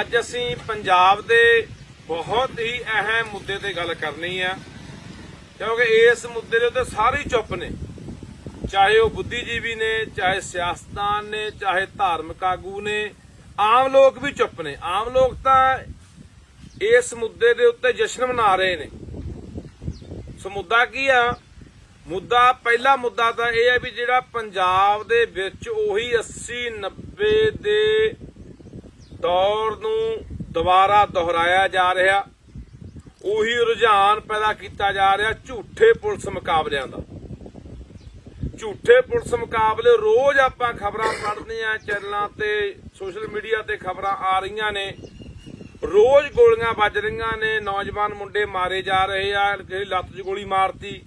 ਅੱਜ ਅਸੀਂ ਪੰਜਾਬ ਦੇ ਬਹੁਤ ਹੀ ਅਹਿਮ ਮੁੱਦੇ ਤੇ ਗੱਲ ਕਰਨੀ ਆ। ਕਿਉਂਕਿ ਇਸ ਮੁੱਦੇ ਦੇ ਉੱਤੇ ਸਾਰੇ ਚੁੱਪ ਨੇ। ਚਾਹੇ ਉਹ ਬੁੱਧੀਜੀਵੀ ਨੇ, ਚਾਹੇ ਸਿਆਸਤਦਾਨ ਨੇ, ਚਾਹੇ ਧਾਰਮਿਕ ਆਗੂ ਨੇ, ਆਮ ਲੋਕ ਵੀ ਚੁੱਪ ਨੇ। ਆਮ ਲੋਕ ਤਾਂ ਇਸ ਮੁੱਦੇ ਦੇ ਉੱਤੇ ਜਸ਼ਨ ਮਨਾ ਰਹੇ ਨੇ। ਸੋ ਮੁੱਦਾ ਕੀ ਆ? ਮੁੱਦਾ, ਪਹਿਲਾ ਮੁੱਦਾ ਤਾਂ ਇਹ ਹੈ ਵੀ ਜਿਹੜਾ ਪੰਜਾਬ ਦੇ ਵਿੱਚ ਉਹੀ 80 90 ਦੇ ਦੌਰ ਨੂੰ ਦੁਬਾਰਾ ਦੁਹਰਾਇਆ ਜਾ ਰਿਹਾ। ਉਹੀ ਰੁਝਾਨ ਪੈਦਾ ਕੀਤਾ ਜਾ ਰਿਹਾ ਝੂਠੇ ਪੁਲਿਸ ਮੁਕਾਬਲਿਆਂ ਦਾ। ਝੂਠੇ ਪੁਲਿਸ ਮੁਕਾਬਲੇ ਰੋਜ਼ ਆਪਾਂ ਖਬਰਾਂ ਪੜ੍ਹਦੇ ਆ ਚੈਨਲਾਂ ਤੇ, ਸੋਸ਼ਲ ਮੀਡੀਆ ਤੇ ਖਬਰਾਂ ਆ ਰਹੀਆਂ ਨੇ। ਰੋਜ਼ ਗੋਲੀਆਂ ਵੱਜ ਰਹੀਆਂ ਨੇ, ਨੌਜਵਾਨ ਮੁੰਡੇ ਮਾਰੇ ਜਾ ਰਹੇ ਆ ਕਿਸੇ ਲੱਤ 'ਚ ਗੋਲੀ ਮਾਰਤੀ,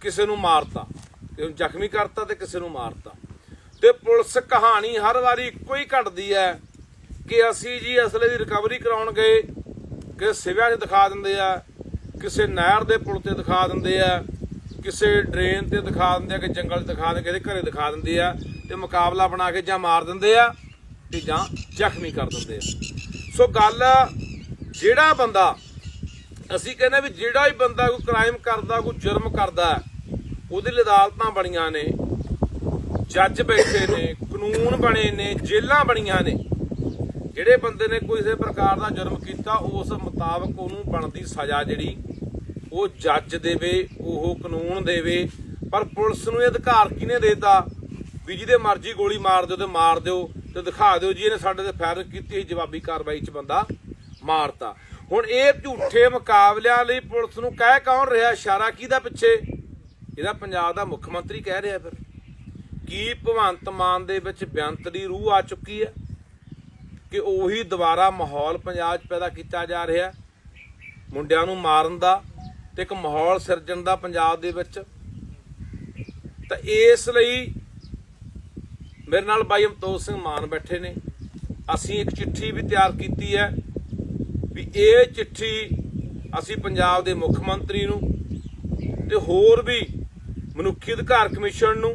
ਕਿਸੇ ਨੂੰ ਮਾਰਤਾ। ਕਿਸੇ ਨੂੰ ਜ਼ਖਮੀ ਕਰਤਾ ਤੇ ਕਿਸੇ ਨੂੰ ਮਾਰਤਾ। ਤੇ ਪੁਲਿਸ ਕਹਾਣੀ ਹਰ ਵਾਰੀ ਇੱਕੋ ਹੀ ਘਟਦੀ ਹੈ ਕਿ ਅਸੀਂ ਜੀ ਅਸਲੇ ਦੀ ਰਿਕਵਰੀ ਕਰਾਉਣ ਗਏ ਕਿ ਸਿਵਿਆਂ 'ਚ ਦਿਖਾ ਦਿੰਦੇ ਆ ਕਿਸੇ ਨਹਿਰ ਦੇ ਪੁਲ ਤੇ ਦਿਖਾ ਦਿੰਦੇ ਆ ਕਿਸੇ ਡਰੇਨ ਤੇ ਦਿਖਾ ਦਿੰਦੇ ਆ ਕਿ ਜੰਗਲ 'ਚ ਦਿਖਾ ਦਿੰਦੇ ਕਿਸੇ ਘਰੇ ਦਿਖਾ ਦਿੰਦੇ ਆ ਤੇ ਮੁਕਾਬਲਾ ਬਣਾ ਕੇ ਜਾਂ ਮਾਰ ਦਿੰਦੇ ਆ ਤੇ ਜਾਂ ਜ਼ਖਮੀ ਕਰ ਦਿੰਦੇ ਆ। ਸੋ ਗੱਲ ਜਿਹੜਾ ਬੰਦਾ ਅਸੀਂ ਕਹਿੰਦੇ ਵੀ ਜਿਹੜਾ ਵੀ ਬੰਦਾ ਕੋਈ ਕ੍ਰਾਈਮ ਕਰਦਾ ਕੋਈ ਜੁਰਮ ਕਰਦਾ ਹੈ, ਉਹਦੇ ਲਈ ਅਦਾਲਤਾਂ ਬਣੀਆਂ ਨੇ ਜੱਜ ਬੈਠੇ ਨੇ ਕਾਨੂੰਨ ਬਣੇ ਨੇ ਜੇਲ੍ਹਾਂ ਬਣੀਆਂ ਨੇ ਜਿਹੜੇ ਬੰਦੇ ਨੇ ਕੋਈ ਕਿਸੇ ਪ੍ਰਕਾਰ ਦਾ ਜੁਰਮ ਕੀਤਾ, ਉਸ ਮੁਤਾਬਕ ਉਹਨੂੰ ਬਣਦੀ ਸਜ਼ਾ ਜਿਹੜੀ, ਉਹ ਜੱਜ ਦੇਵੇ, ਉਹ ਕਾਨੂੰਨ ਦੇਵੇ। ਪਰ ਪੁਲਿਸ ਨੂੰ ਇਹ ਅਧਿਕਾਰ ਕਿਹਨੇ ਦੇਤਾ? ਵੀ ਜਿਹਦੇ ਮਰਜ਼ੀ ਗੋਲੀ ਮਾਰ ਦਿਓ ਤੇ ਮਾਰ ਦਿਓ ਤੇ ਦਿਖਾ ਦਿਓ ਜੀ, ਇਹਨੇ ਸਾਡੇ ਤੇ ਫਾਇਰ ਕੀਤੀ ਜਵਾਬੀ ਕਾਰਵਾਈ 'ਚ ਬੰਦਾ ਮਾਰਤਾ। ਹੁਣ ਇਹ ਝੂਠੇ ਮੁਕਾਬਲਿਆਂ ਲਈ ਪੁਲਿਸ ਨੂੰ ਕਹਿ ਕੌਣ ਰਿਹਾ? ਇਸ਼ਾਰਾ ਕਿਹਦਾ ਪਿੱਛੇ? ਇਹਦਾ ਪੰਜਾਬ ਦਾ ਮੁੱਖ ਮੰਤਰੀ ਕਹਿ ਰਿਹਾ ਫਿਰ। ਕੀ ਭਗਵੰਤ ਮਾਨ ਦੇ ਵਿੱਚ ਬੇਅੰਤ ਦੀ ਰੂਹ ਆ ਚੁੱਕੀ ਹੈ? ਕਿ ਉਹੀ ਦੁਬਾਰਾ ਮਾਹੌਲ ਪੰਜਾਬ 'ਚ ਪੈਦਾ ਕੀਤਾ ਜਾ ਰਿਹਾ ਮੁੰਡਿਆਂ ਨੂੰ ਮਾਰਨ ਦਾ ਤੇ ਇੱਕ ਮਾਹੌਲ ਸਿਰਜਣ ਦਾ ਪੰਜਾਬ ਦੇ ਵਿੱਚ। ਤਾਂ ਇਸ ਲਈ ਮੇਰੇ ਨਾਲ ਬਾਈ ਅਮਤੋਜ ਸਿੰਘ ਮਾਨ ਬੈਠੇ ਨੇ। ਅਸੀਂ ਇੱਕ ਚਿੱਠੀ ਵੀ ਤਿਆਰ ਕੀਤੀ ਹੈ ਵੀ ਇਹ ਚਿੱਠੀ ਅਸੀਂ ਪੰਜਾਬ ਦੇ ਮੁੱਖ ਮੰਤਰੀ ਨੂੰ ਤੇ ਹੋਰ ਵੀ ਮਨੁੱਖੀ ਅਧਿਕਾਰ ਕਮਿਸ਼ਨ ਨੂੰ,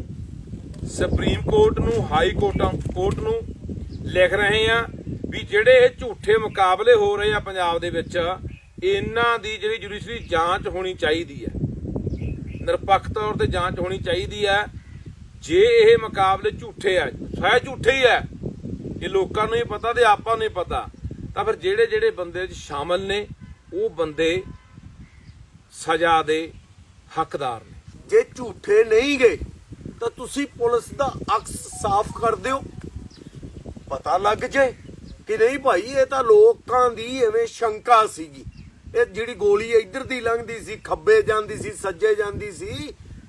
ਸੁਪਰੀਮ ਕੋਰਟ ਨੂੰ, ਹਾਈ ਕੋਰਟਾਂ ਕੋਰਟ ਨੂੰ ਲਿਖ ਰਹੇ ਆ ਵੀ ਜਿਹੜੇ ਇਹ ਝੂਠੇ ਮੁਕਾਬਲੇ ਹੋ ਰਹੇ ਆ ਪੰਜਾਬ ਦੇ ਵਿੱਚ, ਇਹਨਾਂ ਦੀ ਜਿਹੜੀ ਜੁਡੀਸ਼ਰੀ ਜਾਂਚ ਹੋਣੀ ਚਾਹੀਦੀ ਹੈ। ਨਿਰਪੱਖ ਤੌਰ ਤੇ ਜਾਂਚ ਹੋਣੀ ਚਾਹੀਦੀ ਹੈ। ਜੇ ਇਹ ਮੁਕਾਬਲੇ ਝੂਠੇ ਆ ਹੈ ਝੂਠੇ ਹੀ ਹੈ ਇਹ ਲੋਕਾਂ ਨੂੰ ਹੀ ਪਤਾ ਤੇ ਆਪਾਂ ਨੂੰ ਹੀ ਪਤਾ, ਤਾਂ ਫਿਰ ਜਿਹੜੇ ਜਿਹੜੇ ਬੰਦੇ ਚ ਸ਼ਾਮਲ ਨੇ, ਉਹ ਬੰਦੇ ਸਜ਼ਾ ਦੇ ਹੱਕਦਾਰ ਨੇ। ਜੇ ਝੂਠੇ ਨਹੀਂ ਗਏ, ਤਾਂ ਤੁਸੀਂ ਪੁਲਿਸ ਦਾ ਅਕਸ ਸਾਫ਼ ਕਰ ਦਿਓ। ਪਤਾ ਲੱਗ ਜੇ। ਕਿ ਨਹੀਂ ਭਾਈ, ਇਹ ਤਾਂ ਲੋਕਾਂ ਦੀ ਐਵੇਂ ਸ਼ੰਕਾ ਸੀਗੀ। ਇਹ ਜਿਹੜੀ ਗੋਲੀ ਇੱਧਰ ਦੀ ਲੰਘਦੀ ਸੀ, ਖੱਬੇ ਜਾਂਦੀ ਸੀ, ਸੱਜੇ ਜਾਂਦੀ ਸੀ,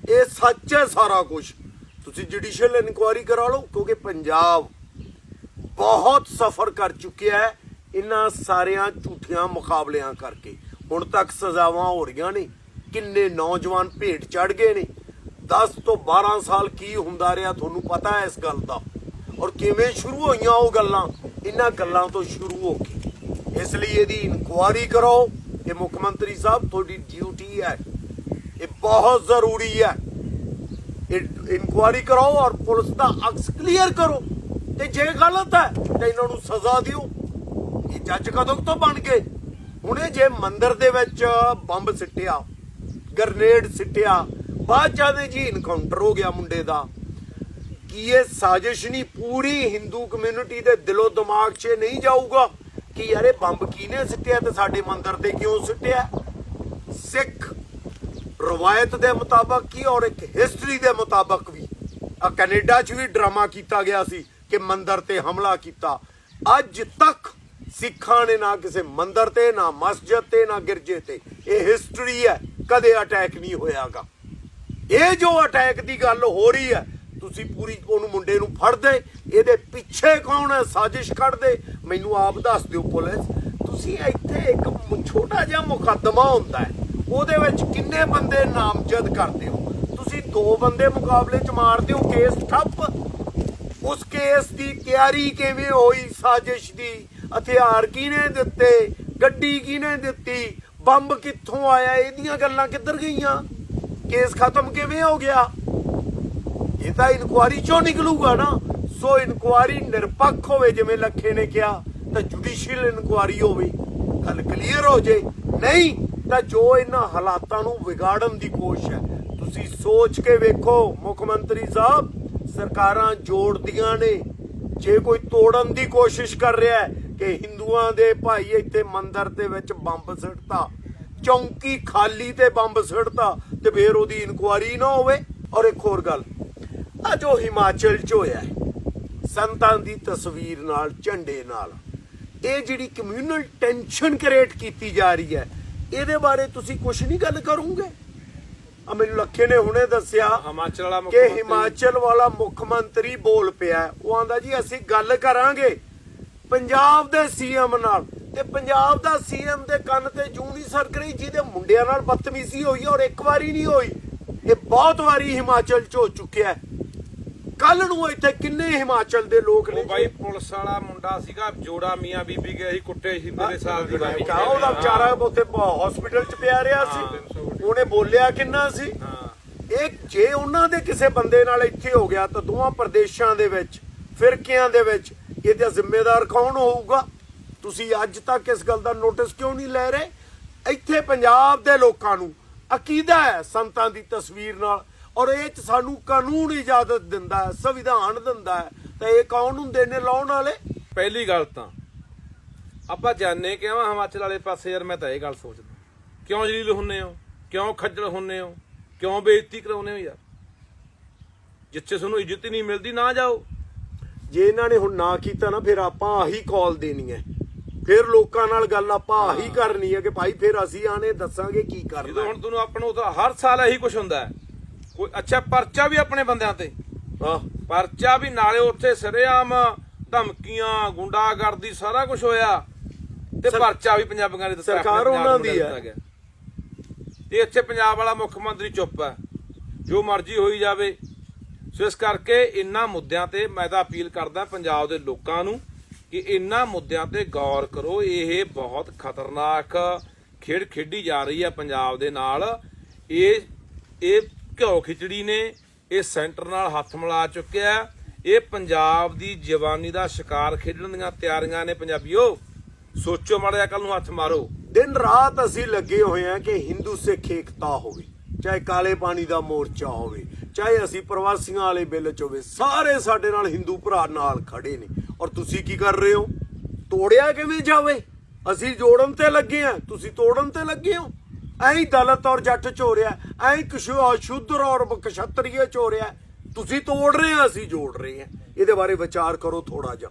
ਇਹ ਸੱਚ ਹੈ ਸਾਰਾ ਕੁਝ ਤੁਸੀਂ ਜੁਡੀਸ਼ੀਅਲ ਇਨਕੁਆਇਰੀ ਕਰਾ ਲਓ, ਕਿਉਂਕਿ ਪੰਜਾਬ ਬਹੁਤ ਸਫਰ ਕਰ ਚੁੱਕਿਆ ਹੈ ਇਹਨਾਂ ਸਾਰਿਆਂ ਝੂਠੀਆਂ ਮੁਕਾਬਲਿਆਂ ਕਰਕੇ। ਹੁਣ ਤੱਕ ਸਜ਼ਾਵਾਂ ਹੋ ਰਹੀਆਂ ਨੇ, ਕਿੰਨੇ ਨੌਜਵਾਨ ਭੇਟ ਚੜ ਗਏ ਨੇ। 10 ਤੋਂ 12 ਸਾਲ ਕੀ ਹੁੰਦਾ ਰਿਹਾ, ਤੁਹਾਨੂੰ ਪਤਾ ਹੈ ਇਸ ਗੱਲ ਦਾ। ਔਰ ਕਿਵੇਂ ਸ਼ੁਰੂ ਹੋਈਆਂ ਉਹ ਗੱਲਾਂ? ਇਹਨਾਂ ਗੱਲਾਂ ਤੋਂ ਸ਼ੁਰੂ ਹੋ ਕੇ। ਇਸ ਲਈ ਇਹਦੀ ਇਨਕੁਆਇਰੀ ਕਰੋ। ਇਹ ਮੁੱਖ ਮੰਤਰੀ ਸਾਹਿਬ, ਤੁਹਾਡੀ ਡਿਊਟੀ ਹੈ। ਇਹ ਬਹੁਤ ਜ਼ਰੂਰੀ ਹੈ। ਇਨਕੁਆਇਰੀ ਕਰੋ ਔਰ ਪੁਲਿਸ ਦਾ ਅਕਸ ਕਲੀਅਰ ਕਰੋ ਤੇ ਜੇ ਗਲਤ ਹੈ, ਤਾਂ ਇਹਨਾਂ ਨੂੰ ਸਜ਼ਾ ਦਿਓ। ਇਹ ਜੱਜ ਕਦੋਂ ਤੋਂ ਬਣ ਗਏ। ਹੁਣੇ ਜੇ ਮੰਦਰ ਦੇ ਵਿੱਚ ਬੰਬ ਸਿੱਟਿਆ ਗਰਨੇਡ ਸਿੱਟਿਆ, ਬਾਅਦ ਚਾਹਦੇ ਜੀ ਇਨਕਾਊਂਟਰ ਹੋ ਗਿਆ ਮੁੰਡੇ ਦਾ। ਕੀ ਇਹ ਸਾਜ਼ਿਸ਼ ਨਹੀਂ ਪੂਰੀ ਹਿੰਦੂ ਕਮਿਊਨਿਟੀ ਦੇ ਦਿਲੋਂ ਦਿਮਾਗ 'ਚ ਨਹੀਂ ਜਾਊਗਾ ਕਿ ਯਾਰ ਇਹ ਬੰਬ ਕਿਹਨੇ ਸਿੱਟਿਆ ਤੇ ਸਾਡੇ ਮੰਦਰ ਤੇ ਕਿਉਂ ਸਿੱਟਿਆ? ਸਿੱਖ ਰਵਾਇਤ ਦੇ ਮੁਤਾਬਕ ਕੀ ਔਰ ਇੱਕ ਹਿਸਟਰੀ ਦੇ ਮੁਤਾਬਕ ਵੀ? ਆ ਕੈਨੇਡਾ 'ਚ ਵੀ ਡਰਾਮਾ ਕੀਤਾ ਗਿਆ ਸੀ ਕਿ ਮੰਦਰ ਤੇ ਹਮਲਾ ਕੀਤਾ। ਅੱਜ ਤੱਕ ਸਿੱਖਾਂ ਨੇ ਨਾ ਕਿਸੇ ਮੰਦਰ ਤੇ, ਨਾ ਮਸਜਿਦ ਤੇ, ਨਾ ਗਿਰਜੇ ਤੇ। ਇਹ ਹਿਸਟਰੀ ਹੈ, ਕਦੇ ਅਟੈਕ ਨਹੀਂ ਹੋਇਆਗਾ। ਇਹ ਜੋ ਅਟੈਕ ਦੀ ਗੱਲ ਹੋ ਰਹੀ ਹੈ ਤੁਸੀਂ ਪੂਰੀ ਉਹਨੂੰ ਮੁੰਡੇ ਨੂੰ ਫੜਦੇ, ਇਹਦੇ ਪਿੱਛੇ ਕੌਣ ਹੈ? ਸਾਜ਼ਿਸ਼ ਕੱਢਦੇ। ਮੈਨੂੰ ਆਪ ਦੱਸ ਦਿਓ ਪੁਲਿਸ, ਤੁਸੀਂ ਇੱਥੇ ਇੱਕ ਛੋਟਾ ਜਿਹਾ ਮੁਕੱਦਮਾ ਹੁੰਦਾ ਹੈ, ਉਹਦੇ ਵਿੱਚ ਕਿੰਨੇ ਬੰਦੇ ਨਾਮਜ਼ਦ ਕਰਦੇ ਹੋ? ਤੁਸੀਂ ਦੋ ਬੰਦੇ ਮੁਕਾਬਲੇ ਚ ਮਾਰਦੇ ਹੋ, ਕੇਸ ਠੱਪ। ਉਸ ਕੇਸ ਦੀ ਤਿਆਰੀ ਕਿਵੇਂ ਹੋਈ? ਸਾਜ਼ਿਸ਼ ਦੀ ਹਥਿਆਰ ਕਿਹਨੇ ਦਿੱਤੇ? ਗੱਡੀ ਕਿਹਨੇ ਦਿੱਤੀ? ਬੰਬ ਕਿੱਥੋਂ ਆਇਆ? ਇਹਦੀਆਂ ਗੱਲਾਂ ਕਿੱਧਰ ਗਈਆਂ? ਕੇਸ ਖਤਮ ਕਿਵੇਂ ਹੋ ਗਿਆ? ਇਹ ਤਾਂ ਇਨਕੁਆਰੀ ਚੋਂ ਨਿਕਲੂਗਾ ਨਾ। ਸੋ ਇਨਕੁਆਰੀ ਨਿਰਪੱਖ ਹੋਵੇ ਜਿਵੇਂ ਲੱਖੇ ਨੇ ਕਿਹਾ, ਤਾਂ ਜੁਡੀਸ਼ੀਅਲ ਇਨਕੁਆਰੀ ਹੋਵੇ। ਗੱਲ ਕਲੀਅਰ ਹੋ ਜੇ। ਨਹੀਂ, ਤਾਂ ਜੋ ਇਹਨਾਂ ਹਾਲਾਤਾਂ ਨੂੰ ਵਿਗਾੜਨ ਦੀ ਕੋਸ਼ਿਸ਼ ਹੈ। ਤੁਸੀਂ ਸੋਚ ਕੇ ਵੇਖੋ, ਮੁੱਖ ਮੰਤਰੀ ਸਾਹਿਬ, ਸਰਕਾਰਾਂ ਜੋੜਦੀਆਂ ਨੇ। ਜੇ ਕੋਈ ਤੋੜਨ ਦੀ ਕੋਸ਼ਿਸ਼ ਕਰ ਰਿਹਾ ਹੈ ਕਿ ਹਿੰਦੂਆਂ ਦੇ ਭਾਈ ਇੱਥੇ ਮੰਦਿਰ ਦੇ ਵਿੱਚ ਬੰਬ ਸਿੱਟਤਾ, ਚੌਂਕੀ ਖਾਲੀ ਤੇ ਬੰਬ ਸਿੱਟਤਾ, ਤੇ ਫੇਰ ਉਹਦੀ ਇਨਕੁਆਰੀ ਨਾ ਹੋਵੇ। ਔਰ ਇੱਕ ਹੋਰ ਗੱਲ ਆ ਜੋ ਹਿਮਾਚਲ ਚ ਹੋਇਆ ਸੰਤਾਂ ਦੀ ਤਸਵੀਰ ਨਾਲ ਝੰਡੇ ਨਾਲ। ਇਹ ਜਿਹੜੀ ਕਮਿਊਨਲ ਟੈਨਸ਼ਨ ਕ੍ਰੀਏਟ ਕੀਤੀ ਜਾ ਰਹੀ ਹੈ ਇਹਦੇ ਬਾਰੇ ਤੁਸੀਂ ਕੁਝ ਨਹੀਂ ਗੱਲ ਕਰੋਗੇ? ਆ ਮੈਨੂੰ ਲੱਖੇ ਨੇ ਹੁਣੇ ਦੱਸਿਆ ਹਿਮਾਚਲ ਵਾਲਾ ਮੁੱਖ ਕਿ ਹਿਮਾਚਲ ਵਾਲਾ ਮੁੱਖ ਮੰਤਰੀ ਬੋਲ ਪਿਆ ਉਹ ਆਂਦਾ ਜੀ ਅਸੀਂ ਗੱਲ ਕਰਾਂਗੇ। ਪੰਜਾਬ ਦੇ ਸੀਐਮ ਨਾਲ। ਤੇ ਪੰਜਾਬ ਦਾ ਸੀਐਮ ਦੇ ਕੰਨ ਤੇ ਜੂੰ ਨਹੀਂ ਸਰਕ ਰਹੀ ਜਿਹਦੇ ਮੁੰਡਿਆਂ ਨਾਲ ਬਦਤਮੀਜ਼ੀ ਹੋਈ ਔਰ ਇੱਕ ਵਾਰੀ ਨਹੀਂ ਹੋਈ। ਇਹ ਬਹੁਤ ਵਾਰੀ ਹਿਮਾਚਲ ਚ ਹੋ ਚੁੱਕਿਆ ਹੈ। ਕੱਲ ਨੂੰ ਇੱਥੇ ਕਿੰਨੇ ਹਿਮਾਚਲ ਦੇ ਲੋਕ ਨੇ ਉਹ ਬਾਈ ਪੁਲਿਸ ਵਾਲਾ ਮੁੰਡਾ ਸੀਗਾ ਜੋੜਾ ਮੀਆਂ ਬੀਬੀ ਗਏ ਸੀ ਕੁੱਟੇ ਸੀ ਮੇਰੇ ਸਾਲ ਦੀ ਬਾਈ। ਕਾ ਉਹਦਾ ਵਿਚਾਰਾ ਉੱਥੇ ਹਸਪੀਟਲ ਚ ਪਿਆ ਰਿਹਾ ਸੀ। ਉਹਨੇ ਬੋਲਿਆ ਕਿੰਨਾ ਸੀ? ਇਹ ਜੇ ਉਹਨਾਂ ਦੇ ਕਿਸੇ ਬੰਦੇ ਨਾਲ ਇੱਥੇ ਹੋ ਗਿਆ ਤਾਂ ਦੋਵਾਂ ਪ੍ਰਦੇਸ਼ਾਂ ਦੇ ਵਿੱਚ ਫਿਰਕਿਆਂ ਦੇ ਵਿੱਚ ਇਹਦਾ ਜ਼ਿੰਮੇਦਾਰ ਕੌਣ ਹੋਊਗਾ? ਤੁਸੀਂ ਅੱਜ ਤੱਕ ਇਸ ਗੱਲ ਦਾ ਨੋਟਿਸ ਕਿਉਂ ਨਹੀਂ ਲੈ ਰਹੇ? ਇੱਥੇ ਪੰਜਾਬ ਦੇ ਲੋਕਾਂ ਨੂੰ ਅਕੀਦਾ ਹੈ ਸੰਤਾਂ ਦੀ ਤਸਵੀਰ ਨਾਲ ਔਰ ਇਹ ਚ ਸਾਨੂੰ ਕਾਨੂੰਨ ਇਜਾਜ਼ਤ ਦਿੰਦਾ ਹੈ ਸੰਵਿਧਾਨ ਦਿੰਦਾ ਹੈ। ਤਾਂ ਇਹ ਕੌਣ ਹੁੰਦੇ ਨੇ ਲਾਉਣ ਵਾਲੇ? ਪਹਿਲੀ ਗੱਲ ਤਾਂ ਆਪਾਂ ਜਾਣੇ ਕਿ ਆਵਾਂ ਹਿਮਾਚਲ ਵਾਲੇ ਪਾਸੇ ਯਾਰ ਮੈਂ ਤਾਂ ਇਹ ਗੱਲ ਸੋਚਦਾ। ਕਿਉਂ ਜਲੀਲ ਹੁੰਨੇ ਹੋ? ਕਿਉਂ ਖੱਜਲ ਹੁੰਨੇ ਹੋ? ਕਿਉਂ ਬੇਇੱਜ਼ਤੀ ਕਰਾਉਨੇ ਹੋ ਯਾਰ? ਜਿੱਥੇ ਤੁਹਾਨੂੰ ਇੱਜ਼ਤ ਹੀ ਨਹੀਂ ਮਿਲਦੀ ਨਾ ਜਾਓ। ਜੇ ਇਹਨਾਂ ਨੇ ਹੁਣ ਨਾ ਕੀਤਾ ਨਾ ਫਿਰ ਆਪਾਂ ਆਹੀ ਕਾਲ ਦੇਣੀ ਹੈ। ਫਿਰ ਲੋਕਾਂ ਨਾਲ ਗੱਲ ਆਪਾਂ ਆਹੀ ਕਰਨੀ ਹੈ ਕਿ ਭਾਈ ਫਿਰ ਅਸੀਂ ਆਣੇ ਦੱਸਾਂਗੇ ਕੀ ਕਰਨਾ ਜਦੋਂ। ਹੁਣ ਤੁਹਾਨੂੰ ਆਪਾਂ ਨੂੰ ਤਾਂ ਹਰ ਸਾਲ ਇਹੀ ਕੁਝ ਹੁੰਦਾ ਹੈ। ਕੋਈ ਅੱਛਾ ਪਰਚਾ ਵੀ ਆਪਣੇ ਬੰਦਿਆਂ ਤੇ। ਆਹ ਪਰਚਾ ਵੀ ਨਾਲੇ ਉੱਥੇ ਸਰੇਆਮ ਧਮਕੀਆਂ ਗੁੰਡਾਗਰਦੀ ਸਾਰਾ ਕੁਝ ਹੋਇਆ। ਤੇ ਪਰਚਾ ਵੀ ਪੰਜਾਬੀਆਂ ਦੇ ਦਿੱਤਾ। ਸਰਕਾਰ ਉਹਨਾਂ ਨੂੰ ਦੀ ਹੈ। ਤੇ ਇੱਥੇ ਪੰਜਾਬ ਵਾਲਾ ਮੁੱਖ ਮੰਤਰੀ ਚੁੱਪ ਹੈ। ਜੋ ਮਰਜ਼ੀ ਹੋਈ ਜਾਵੇ। ਸੋ ਇਸ ਕਰਕੇ ਇਨ੍ਹਾਂ ਮੁੱਦਿਆਂ ਤੇ ਮੈਂ ਤਾਂ ਅਪੀਲ ਕਰਦਾ ਪੰਜਾਬ ਦੇ ਲੋਕਾਂ ਨੂੰ ਕਿ ਇਨ੍ਹਾਂ ਮੁੱਦਿਆਂ ਤੇ ਗੌਰ ਕਰੋ। ਇਹ ਬਹੁਤ ਖਤਰਨਾਕ ਖੇਡ ਖੇਡੀ ਜਾ ਰਹੀ ਹੈ ਪੰਜਾਬ ਦੇ ਨਾਲ। ਇਹ ਇਹ ਘਿਓ ਖਿਚੜੀ ਨੇ ਇਹ ਸੈਂਟਰ ਨਾਲ ਹੱਥ ਮਿਲਾ ਚੁੱਕਿਆ ਇਹ ਪੰਜਾਬ ਦੀ ਜਵਾਨੀ ਦਾ ਸ਼ਿਕਾਰ ਖੇਡਣ ਦੀਆਂ ਤਿਆਰੀਆਂ ਨੇ ਪੰਜਾਬੀਓ। ਸੋਚੋ ਮਾੜਾ ਕੱਲ ਨੂੰ ਹੱਥ ਮਾਰੋ। ਦਿਨ ਰਾਤ ਅਸੀਂ ਲੱਗੇ ਹੋਏ ਆ ਕਿ ਹਿੰਦੂ ਸਿੱਖ ਏਕਤਾ ਹੋਵੇ, ਚਾਹੇ ਕਾਲੇ ਪਾਣੀ ਦਾ ਮੋਰਚਾ ਹੋਵੇ, ਚਾਹੇ ਅਸੀਂ ਪ੍ਰਵਾਸੀਆਂ ਵਾਲੇ ਬਿੱਲ ਚ ਹੋਵੇ, ਸਾਰੇ ਸਾਡੇ ਨਾਲ ਹਿੰਦੂ ਭਰਾ ਨਾਲ ਖੜੇ ਨੇ। ਔਰ ਤੁਸੀਂ ਕੀ ਕਰ ਰਹੇ ਹੋ? ਤੋੜਿਆ ਕਿਵੇਂ ਜਾਵੇ? ਅਸੀਂ ਜੋੜਨ ਤੇ ਲੱਗੇ ਆ ਤੁਸੀਂ ਤੋੜਨ ਤੇ ਲੱਗੇ ਹੋ? ਐਂ ਦਲਤ ਔਰ ਜੱਟ ਚੋਰਿਆ ਐਂ ਹੀ ਕੁਸ਼ ਸ਼ੁੱਧਰ ਔਰ ਕਸ਼ਤਰੀਏ ਚੋਰਿਆ ਤੁਸੀਂ ਤੋੜ ਰਹੇ ਆ, ਅਸੀਂ ਜੋੜ ਰਹੇ ਆ। ਇਹਦੇ ਬਾਰੇ ਵਿਚਾਰ ਕਰੋ ਥੋੜਾ ਜਿਹਾ।